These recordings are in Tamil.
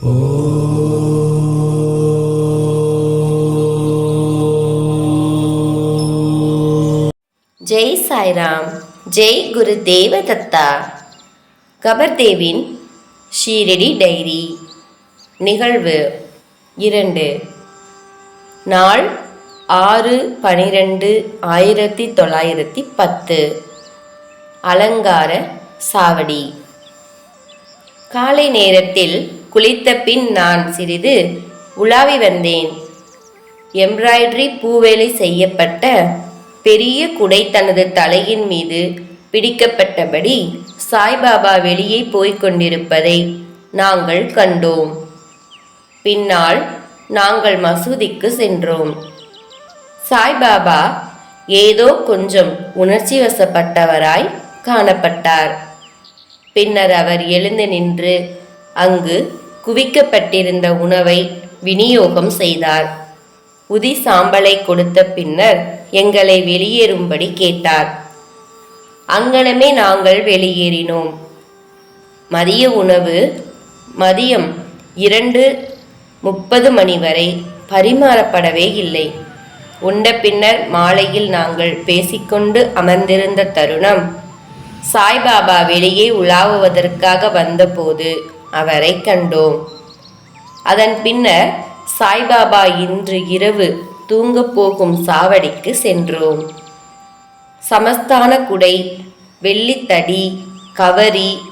ஜெய் சாய்ராம் ஜெய் குரு தேவதத்தா. கபர்தேவின் ஷீரடி டைரி. நிகழ்வு இரண்டு. நாள் ஆறு பனிரெண்டு ஆயிரத்தி தொள்ளாயிரத்தி பத்து. அலங்கார சாவடி. காலை நேரத்தில் குளித்த பின் நான் சிறிது உலாவி வந்தேன். எம்ப்ராய்டரி பூவேலை செய்யப்பட்ட பெரிய குடை தனது தலையின் மீது பிடிக்கப்பட்டபடி சாய்பாபா வெளியே போய்க் கொண்டிருப்பதை நாங்கள் கண்டோம். பின்னால் நாங்கள் மசூதிக்கு சென்றோம். சாய்பாபா ஏதோ கொஞ்சம் உணர்ச்சி வசப்பட்டவராய் காணப்பட்டார். பின்னர் அவர் எழுந்து நின்று அங்கு குவிக்கப்பட்டிருந்த உணவை விநியோகம் செய்தார். உதி சாம்பலை கொடுத்த பின்னர் எங்களை வெளியேறும்படி கேட்டார். அங்கனமே நாங்கள் வெளியேறினோம். மதிய உணவு மதியம் இரண்டு முப்பது மணி வரை பரிமாறப்படவே இல்லை. உண்ட பின்னர் மாலையில் நாங்கள் பேசிக்கொண்டு அமர்ந்திருந்த தருணம் சாய்பாபா வெளியே உலாவுவதற்காக வந்தபோது அவரை கண்டோம். அதன் பின்னர் சாய்பாபா இன்று இரவு தூங்கப் போகும் சாவடிக்கு சென்றோம். சமஸ்தான குடை வெள்ளித்தடி கவரி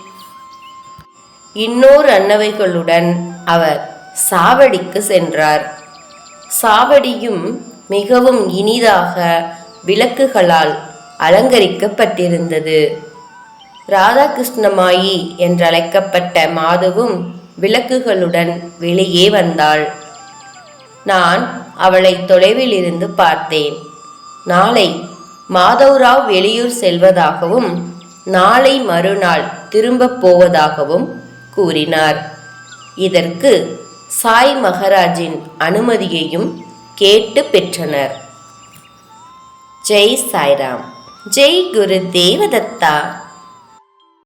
இன்னொரு அன்னவைகளுடன் அவர் சாவடிக்கு சென்றார். சாவடியும் மிகவும் இனிதாக விளக்குகளால் அலங்கரிக்கப்பட்டிருந்தது. ராதாகிருஷ்ணமாயி என்றழைக்கப்பட்ட மாதுவும் விளக்குகளுடன் வெளியே வந்தாள். நான் அவளை தொலைவில் இருந்து பார்த்தேன். நாளை மாதவராவ் வெளியூர் செல்வதாகவும் நாளை மறுநாள் திரும்பப் போவதாகவும் கூறினார். இதற்கு சாய் மகராஜின் அனுமதியையும் கேட்டு பெற்றனர். ஜெய் சாய்ராம். ஜெய் குரு தேவதத்தா